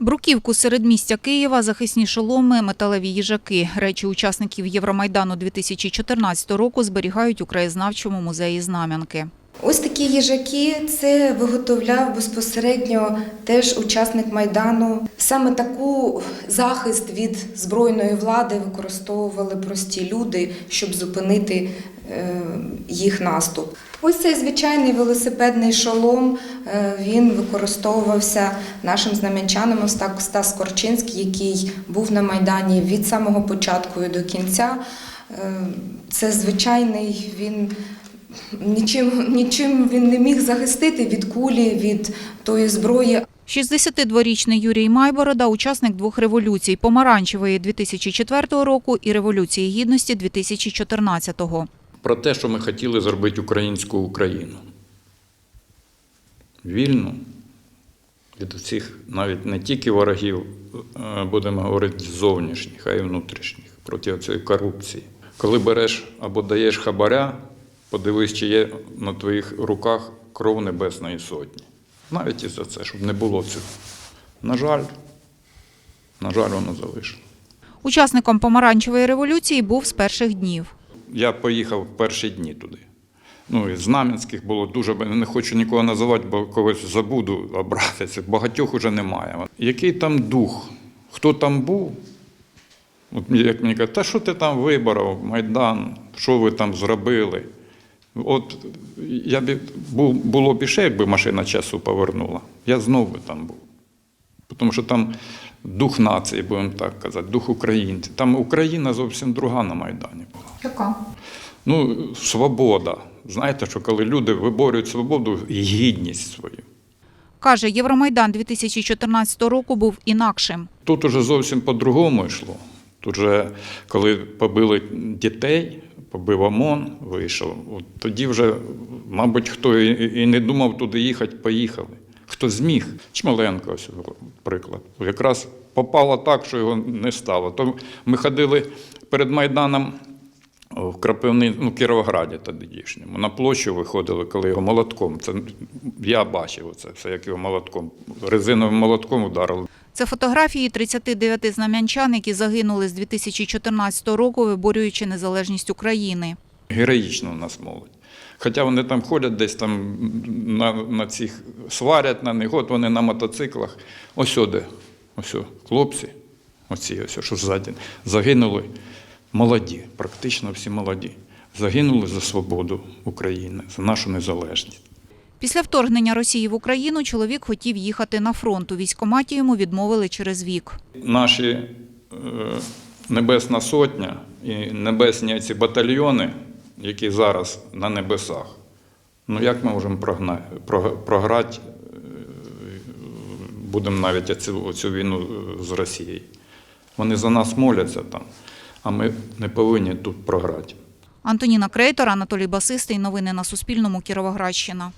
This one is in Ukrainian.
Бруківку серед містя Києва, захисні шоломи, металеві їжаки. Речі учасників Євромайдану 2014 року зберігають у краєзнавчому музеї Знам'янки. Ось такі їжаки це виготовляв безпосередньо теж учасник майдану. Саме таку захист від збройної влади використовували прості люди, щоб зупинити їх наступ. Ось цей звичайний велосипедний шолом. е, Він використовувався нашим знам'янчанам Остап Стас Корчинський, який був на майдані від самого початку і до кінця. Е, Це звичайний він. Нічим, нічим він не міг захистити від кулі, від тої зброї. 62-річний Юрій Майборода – учасник двох революцій – помаранчевої 2004 року і Революції Гідності 2014-го. Про те, що ми хотіли зробити українську Україну. Вільну від усіх, навіть не тільки ворогів, е, будемо говорити, зовнішніх, а й внутрішніх, проти цієї корупції. Коли береш або даєш хабаря, подивись, чи є на твоїх руках кров Небесної Сотні. Навіть і за це, щоб не було цього. На жаль, на жаль, воно залишило. Учасником помаранчевої революції був з перших днів. Я поїхав в перші дні туди. Ну, і Знам'янських було дуже, не хочу нікого називати, бо когось забуду обратися. Багатьох уже немає. Який там дух? Хто там був? От як мені кажуть, та що ти там виборов, Майдан, що ви там зробили? От я б було б іще, якби машина часу повернула, я знов би там був. Тому що там дух нації, будемо так казати, дух українців. Там Україна зовсім друга на Майдані. Яка? Ну, свобода. Знаєте, що коли люди виборюють свободу і гідність свою. Каже, Євромайдан 2014 року був інакшим. Тут уже зовсім по-другому йшло. Тут же, коли побили дітей, побив ОМОН, вийшов, от тоді вже, мабуть, хто і і не думав туди їхати, поїхали. Хто зміг. Чмеленко, ось приклад. Якраз попало так, що його не стало. То ми ходили перед Майданом в Крапивни, ну, Кіровограді тодішньому. На площу виходили, коли його молотком. Це я бачив це, все, як його молотком, резиновим молотком ударили. Це фотографії 39 знам'янчан, які загинули з 2014 року, виборюючи незалежність України. Героїчно у нас молодь. Хоча вони там ходять десь там на, на цих сварять на них, от вони на мотоциклах. Ось сюди, ось хлопці, оці ось, що ззаді, загинули молоді, практично всі молоді. Загинули за свободу України, за нашу незалежність. Після вторгнення Росії в Україну чоловік хотів їхати на фронт. У військкоматі йому відмовили через вік. Наші е, Небесна Сотня і небесні ці батальйони, які зараз на небесах, ну як ми можемо програти, е, будемо навіть оцю, оцю війну е, з Росією. Вони за нас моляться там, а ми не повинні тут програти. Антоніна Крейтор, Анатолій Басистий. Новини на Суспільному. Кіровоградщина.